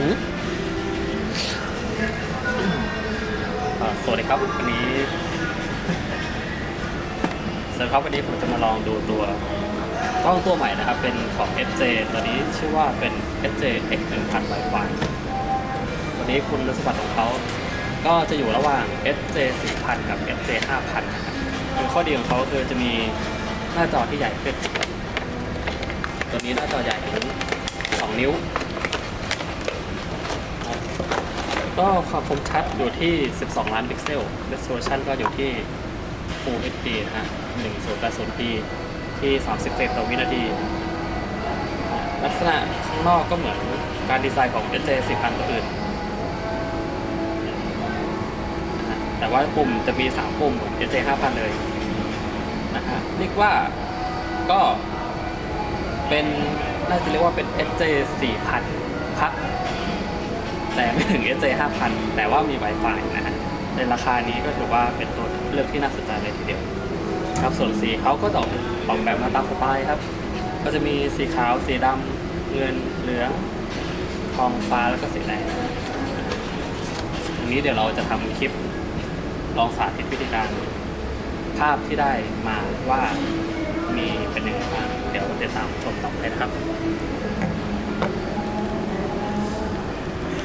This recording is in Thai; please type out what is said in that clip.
สวัสดีครับวันนี้สวัสดีครับวันนี้ผมจะมาลองดูตัวกล้องตัวใหม่นะครับ เป็นของ FJ ตอนนี้ชื่อว่าเป็น FJ X 1 0 0 0 Wi-Fi วันนี้คุณสมบัติของเขาก็จะอยู่ระหว่าง FJ 4 0 0 0 กับ FJ 5 0 0 0นครัข้อดีของเขาคือจะมีหน้าจอที่ใหญ่ขึ้น ตัวนี้หน้าจอใหญ่ถึง2นิ้ว ก็ความคมชัดอยู่ที่ 12 ล้านพิกเซล resolution ก็อยู่ที่ Full HD นะฮะ 1080 p ที่ 30 เฟรมต่อวินาที ลักษณะข้างนอกก็เหมือนการดีไซน์ของ SJ 4000 ตัวอื่น แต่ว่าปุ่มจะมี 3 ปุ่มเหมือน SJ 5000 เลยนะฮะเรียกว่าก็เป็น น่าจะเรียกว่าเป็น SJ 4000พัด แต่ไม่ถึง SJ 5000 แต่ว่ามี Wi-Fi นะฮะในราคานี้ก็ถือว่าเป็นตัวเลือกที่น่าสนใจเลยทีเดียวครับส่วนสีเขาก็จะออกออกแบบมาตามสไตล์ครับ ก็จะมีสีขาวสีดำเงินเหลืองทองฟ้าแล้วก็สีแดงวันนี้เดี๋ยวเราจะทำคลิปลองสาธิตวิธีการภาพที่ได้มาว่ามีเป็นยังไงบ้างเดี๋ยวติดตามชมต่อไปนะครับ